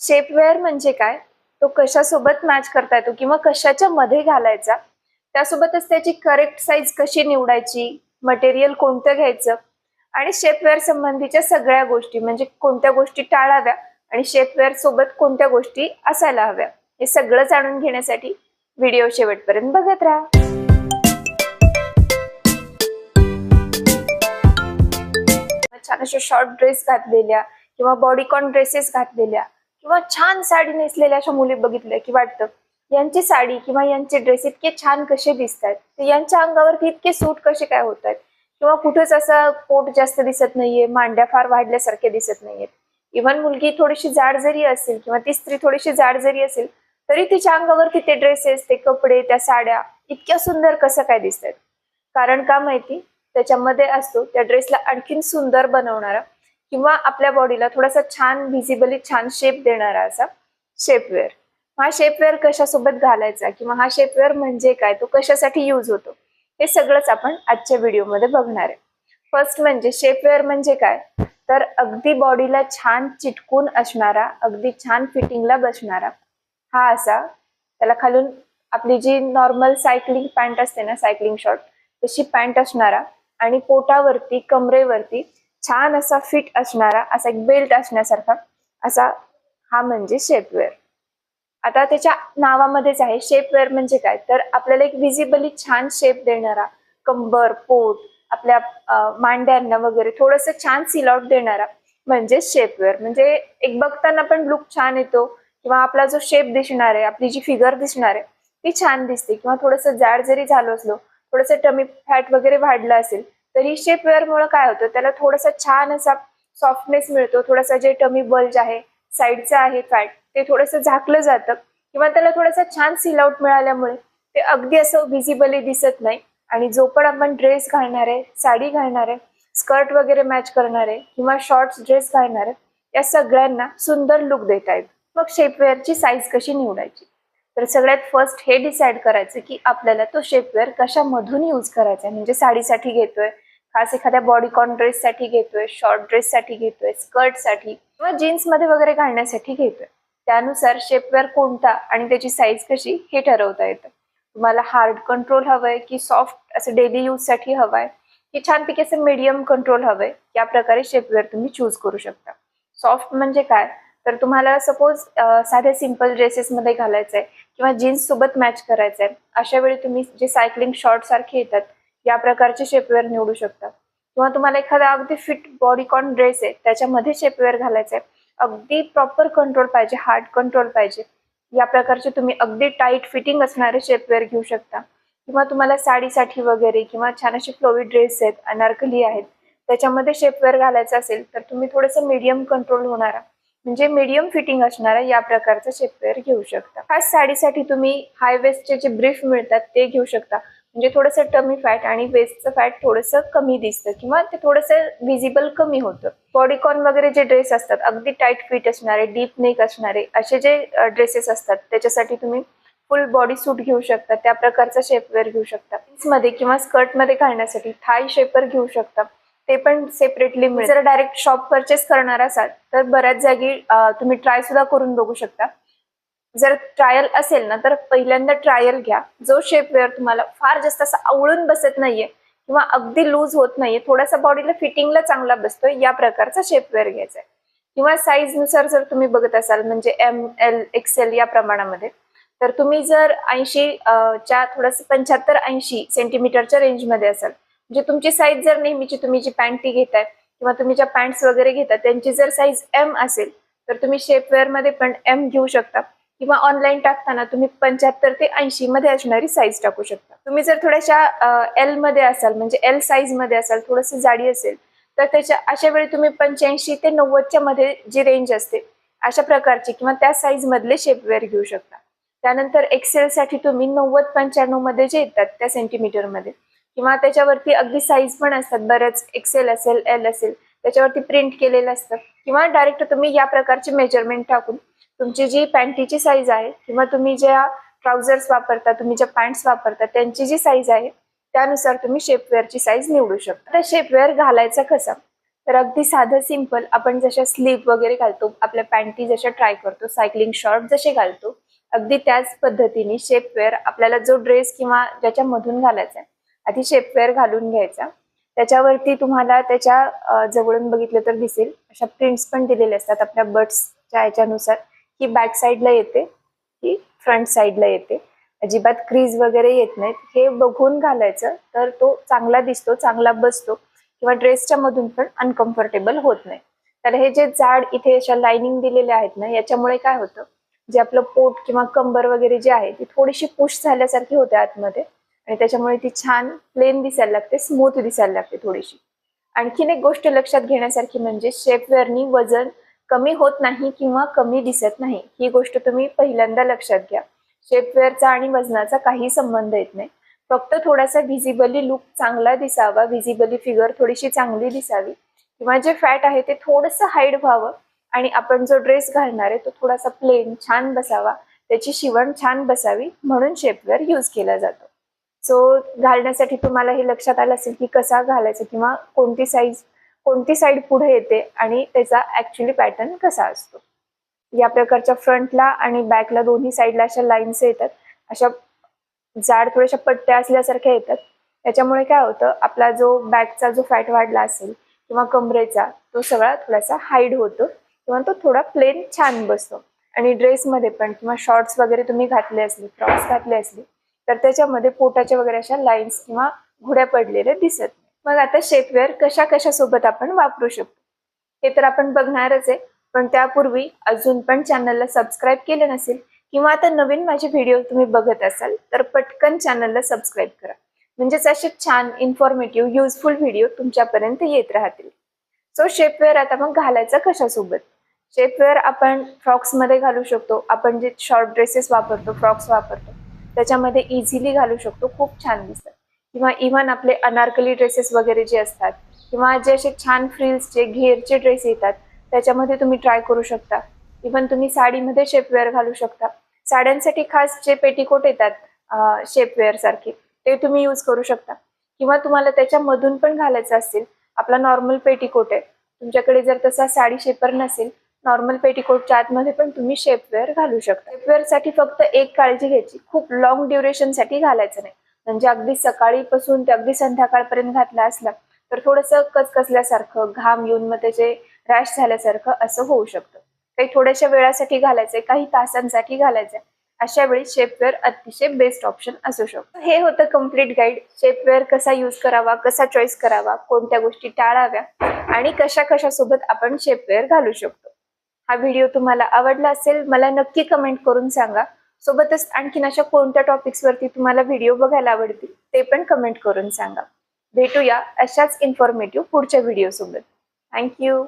शेपवेअर म्हणजे काय? तो कशासोबत मॅच करता येतो किंवा कशाच्या मध्ये घालायचा? त्यासोबतच त्याची करेक्ट साईज कशी निवडायची? मटेरियल कोणतं घ्यायचं? आणि शेपवेअर संबंधीच्या सगळ्या गोष्टी म्हणजे कोणत्या गोष्टी टाळाव्या आणि शेपवेअर सोबत कोणत्या गोष्टी असायला हव्या? हे सगळं जाणून घेण्यासाठी व्हिडिओ शेवटपर्यंत बघत राहा. छान अशा शॉर्ट ड्रेस घातलेल्या किंवा बॉडीकॉन ड्रेसेस घातलेल्या. किंवा छान साडी नेसलेल्या अशा मुली बघितल्या की वाटतं यांची साडी किंवा यांचे ड्रेस इतके छान कसे दिसत आहेत यांच्या अंगावरती इतके सूट कसे काय होत आहेत किंवा कुठेच असं पोट जास्त दिसत नाहीये मांड्या फार वाढल्यासारखे दिसत नाहीयेत. इव्हन मुलगी थोडीशी जाड जरी असेल किंवा ती स्त्री थोडीशी जाड जरी असेल तरी तिच्या अंगावरती ते ड्रेसेस ते कपडे त्या साड्या इतक्या सुंदर कसं काय दिसत आहेत कारण का माहिती? त्याच्यामध्ये असतो त्या ड्रेसला आणखीन सुंदर बनवणारा किंवा आपल्या बॉडीला थोडासा छान व्हिजिबली छान शेप देणारा असा शेपवेअर हा शेपवेअर कशासोबत घालायचा किंवा हा शेपवेअर म्हणजे काय? तो कशासाठी यूज होतो? हे सगळंच आपण आजच्या व्हिडिओमध्ये बघणार आहे. फर्स्ट म्हणजे शेपवेअर म्हणजे काय? तर अगदी बॉडीला छान चिटकून असणारा अगदी छान फिटिंगला बसणारा हा असा त्याला खालून आपली जी नॉर्मल सायकलिंग पॅन्ट असते ना सायकलिंग शॉर्ट तशी पॅन्ट असणारा आणि पोटावरती कमरेवरती छान असा फिट असणारा असा एक बेल्ट असण्यासारखा असा हा म्हणजे शेपवेअर आता त्याच्या नावामध्येच आहे शेपवेअर म्हणजे काय? तर आपल्याला एक विजिबली छान शेप देणारा कंबर पोट आपल्या मांड्यांना वगैरे थोडस छान सिलॉट देणारा म्हणजे शेपवेअर म्हणजे एक बघताना पण लुक छान येतो किंवा आपला जो शेप दिसणार आहे आपली जी फिगर दिसणार आहे ती छान दिसते. किंवा थोडस जाड जरी झालो असलो थोडस टमी फॅट वगैरे वाढलं असेल तरी शेपवेअर मुळे काय होतं? त्याला थोडासा छान असा सॉफ्टनेस मिळतो. थोडासा जे टमी बल्ज आहे साईडचं आहे फॅट ते थोडंसं झाकलं जातं. किंवा त्याला थोडासा छान सिलआउट मिळाल्यामुळे ते अगदी असं विजिबली दिसत नाही. आणि जो पण आपण ड्रेस घालणार आहे साडी घालणार आहे स्कर्ट वगैरे मॅच करणार आहे किंवा शॉर्ट्स ड्रेस घालणार आहे या सगळ्यांना सुंदर लुक देता येईल. मग शेपवेअरची साईज कशी निवडायची? तर सगळ्यात फर्स्ट हे डिसाईड करायचं की आपल्याला तो शेपवेअर कशामधून यूज करायचा आहे? म्हणजे साडीसाठी घेतोय खास एखाद्या बॉडीकॉन ड्रेससाठी घेतोय शॉर्ट ड्रेससाठी घेतोय स्कर्टसाठी किंवा जीन्समध्ये वगैरे घालण्यासाठी घेतोय. त्यानुसार शेपवेअर कोणता आणि त्याची साईज कशी हे ठरवता येतं. तुम्हाला हार्ड कंट्रोल हवंय की सॉफ्ट असं डेली यूजसाठी हवाय की छानपैकी असं मीडियम कंट्रोल हवंय या प्रकारे शेपवेअर तुम्ही चूज करू शकता. सॉफ्ट म्हणजे काय? तर तुम्हाला सपोज साध्या सिंपल ड्रेसेसमध्ये आहे किंवा जीन्स सोबत मॅच करायचं आहे अशा वेळी तुम्ही जे सायकलिंग शॉर्ट सारखे येतात या प्रकारचे शेपवेअर निवडू शकता. किंवा तुम्हाला एखादा अगदी फिट बॉडीकॉन ड्रेस आहे त्याच्यामध्ये शेपवेअर घालायचंय. अगदी प्रॉपर कंट्रोल पाहिजे हार्ड कंट्रोल पाहिजे. या प्रकारचे तुम्ही अगदी टाईट फिटिंग असणारे शेपवेअर घेऊ शकता. किंवा तुम्हाला साडीसाठी वगैरे किंवा छान असे फ्लोवी ड्रेस आहेत अनारकली आहेत त्याच्यामध्ये शेपवेअर घालायचं असेल तर तुम्ही थोडंसं मीडियम कंट्रोल होणारा म्हणजे मीडियम फिटिंग असणारा या प्रकारचा शेपवेअर घेऊ शकता. खास साडीसाठी तुम्ही हाय वेस्टचे जे ब्रीफ मिळतात ते घेऊ शकता. म्हणजे थोडंसं टमी फॅट आणि वेस्टचं फॅट थोडंसं कमी दिसतं किंवा ते थोडंसं विजिबल कमी होतं. बॉडीकॉन वगैरे जे ड्रेस असतात अगदी टाईट फिट असणारे डीप नेक असणारे असे जे ड्रेसेस असतात त्याच्यासाठी तुम्ही फुल बॉडी सूट घेऊ शकता त्या प्रकारचा शेपवेअर घेऊ शकता. मध्ये किंवा स्कर्टमध्ये घालण्यासाठी थाय शेपर घेऊ शकता. ते पण सेपरेटली मिळेल जर डायरेक्ट शॉप परचेस करणार असाल तर बऱ्याच जागी तुम्ही ट्राय सुद्धा करून बघू शकता. जर ट्रायल असेल ना तर पहिल्यांदा ट्रायल घ्या. जो शेपवेअर तुम्हाला फार जास्त असा आवळून बसत नाहीये किंवा अगदी लूज होत नाहीये थोडासा बॉडीला फिटिंगला चांगला बसतोय या प्रकारचा शेपवेअर घ्यायचा आहे. किंवा साईजनुसार जर तुम्ही बघत असाल म्हणजे एम एल एक्सेल या प्रमाणामध्ये तर तुम्ही जर ऐंशी च्या थोडस पंच्याहत्तर ऐंशी सेंटीमीटरच्या रेंजमध्ये असाल म्हणजे तुमची साईज जर नेहमीची तुम्ही जी पॅन्टी घेताय किंवा तुम्ही ज्या पॅन्ट्स वगैरे घेता त्यांची जर साईज एम असेल तर तुम्ही शेपवेअरमध्ये पण एम घेऊ शकता. किंवा ऑनलाईन टाकताना तुम्ही पंच्याहत्तर ते ऐंशी मध्ये असणारी साईज टाकू शकता. तुम्ही जर थोड्याशा एलमध्ये असाल म्हणजे एल साईजमध्ये असाल थोडस जाडी असेल तर त्याच्या अशा वेळी तुम्ही पंच्याऐंशी ते नव्वदच्या मध्ये जी रेंज असते अशा प्रकारची किंवा त्या साईज मधले शेपवेअर घेऊ शकता. त्यानंतर एक्सेल साठी तुम्ही नव्वद पंच्याण्णवमध्ये जे येतात त्या सेंटीमीटरमध्ये किंवा त्याच्यावरती अगदी साईज पण असतात बऱ्याच एक्सेल असेल एल असेल त्याच्यावरती प्रिंट केलेलं असतं किंवा डायरेक्ट तुम्ही या प्रकारचे मेजरमेंट टाकून तुमची जी पॅन्टीची साईज आहे किंवा तुम्ही ज्या ट्राउझर्स वापरता तुम्ही ज्या पॅन्ट्स वापरता त्यांची जी साईज आहे त्यानुसार तुम्ही शेपवेअरची साईज निवडू शकता. आता शेपवेअर घालायचा कसा? तर अगदी साधं सिंपल आपण जशा स्लीप वगैरे घालतो आपल्या पॅन्टी जशा ट्राय करतो सायकलिंग शॉर्ट जसे घालतो अगदी त्याच पद्धतीने शेपवेअर आपल्याला जो ड्रेस किंवा ज्याच्यामधून घालायचा आहे आधी शेपवेअर घालून घ्यायचा. त्याच्यावरती तुम्हाला त्याच्या जवळून बघितलं तर दिसेल अशा प्रिंट्स पण दिलेले असतात आपल्या बर्ड्सच्या ह्याच्यानुसार ही बॅक साईडला येते ही फ्रंट साईडला येते. अजिबात क्रीज वगैरे येत नाहीत. हे बघून घालायचं तर तो चांगला दिसतो चांगला बसतो किंवा ड्रेसच्या मधून पण अनकम्फर्टेबल होत नाही. तर हे जे जाड इथे अशा लाइनिंग दिलेल्या आहेत ना याच्यामुळे काय होतं? जे आपलं पोट किंवा कंबर वगैरे जे आहे ती थोडीशी पुश झाल्यासारखी होते आतमध्ये आणि त्याच्यामुळे ती छान प्लेन दिसायला लागते स्मूथ दिसायला लागते थोडीशी. आणखीन एक गोष्ट लक्षात घेण्यासारखी म्हणजे शेपवेअरनी वजन कमी होत नाही किंवा कमी दिसत नाही ही गोष्ट तुम्ही पहिल्यांदा लक्षात घ्या. शेपवेअरचा आणि वजनाचा काही संबंध येत नाही. फक्त थोडासा व्हिजिबली लुक चांगला दिसावा व्हिजिबली फिगर थोडीशी चांगली दिसावी. किंवा जे फॅट आहे ते थोडंसं हाईड व्हावं आणि आपण जो ड्रेस घालणार आहे तो थोडासा प्लेन छान बसावा. त्याची शिवण छान बसावी म्हणून शेपवेअर यूज केला जातो. सो घालण्यासाठी तुम्हाला हे लक्षात आलं असेल की कसा घालायचा किंवा कोणती साईज कोणती साईड पुढे येते आणि त्याचा ऍक्च्युली पॅटर्न कसा असतो. या प्रकारच्या फ्रंटला आणि बॅकला दोन्ही साईडला अशा लाईन्स येतात. अशा जाड थोड्याशा पट्ट्या असल्यासारख्या येतात. त्याच्यामुळे काय होतं आपला जो बॅकचा जो फॅट वाढला असेल किंवा कमरेचा तो सगळा थोडासा हाईड होतो किंवा तो थोडा प्लेन छान बसतो. आणि ड्रेसमध्ये पण किंवा शॉर्ट्स वगैरे तुम्ही घातले असले फ्रॉक्स घातले असले तर त्याच्यामध्ये पोटाच्या वगैरे अशा लाईन्स किंवा घुड्या पडलेल्या दिसत नाही. मग आता शेपवेअर कशा कशा सोबत आपण वापरू शकतो? हे तर आपण बघणारच आहे. पण त्यापूर्वी अजून पण चॅनलला सबस्क्राईब केलं नसेल किंवा आता नवीन माझे व्हिडिओ तुम्ही बघत असाल तर पटकन चॅनलला सबस्क्राईब करा. म्हणजेच असे छान इन्फॉर्मेटिव्ह युजफुल व्हिडिओ तुमच्यापर्यंत येत राहतील. सो शेपवेअर आता मग घालायचं कशासोबत? शेपवेअर आपण फ्रॉक्समध्ये घालू शकतो. आपण जे शॉर्ट ड्रेसेस वापरतो फ्रॉक्स वापरतो त्याच्यामध्ये इझिली घालू शकतो. खूप छान दिसतात किंवा इव्हन आपले अनारकली ड्रेसेस वगैरे जे असतात किंवा जे असे छान फ्रिल्सचे घेरचे ड्रेस येतात त्याच्यामध्ये तुम्ही ट्राय करू शकता. इव्हन तुम्ही साडीमध्ये शेपवेअर घालू शकता. साड्यांसाठी खास जे पेटीकोट येतात शेपवेअर सारखे ते तुम्ही यूज करू शकता. किंवा तुम्हाला त्याच्यामधून पण घालायचं असेल आपला नॉर्मल पेटीकोट आहे. तुमच्याकडे जर तसा साडी शेपर नसेल नॉर्मल पेटीकोटच्या आतमध्ये पण तुम्ही शेपवेअर घालू शकता. शेपवेअरसाठी फक्त एक काळजी घ्यायची खूप लॉंग ड्युरेशनसाठी घालायचं नाही. म्हणजे अगदी सकाळीपासून ते अगदी संध्याकाळपर्यंत घातला असला तर थोडंसं कचकचल्यासारखं घाम येऊन मग त्याचे रॅश झाल्यासारखं असं होऊ शकतं. काही थोड्याशा वेळासाठी घालायचंय काही तासांसाठी घालायचंय. अशा वेळी शेपवेअर अतिशय बेस्ट ऑप्शन असू शकतो. हे होतं कंप्लीट गाईड. शेपवेअर कसा यूज करावा कसा चॉईस करावा कोणत्या गोष्टी टाळाव्या आणि कशा कशा सोबत आपण शेपवेअर घालू शकतो. हा व्हिडिओ तुम्हाला आवडला असेल मला नक्की कमेंट करून सांगा. सोबतच आणखीन अशा कोणत्या टॉपिक्स वरती तुम्हाला व्हिडिओ बघायला आवडतील ते पण कमेंट करून सांगा. भेटूया अशाच इन्फॉर्मेटिव्ह पुढच्या व्हिडिओ सोबत. थँक्यू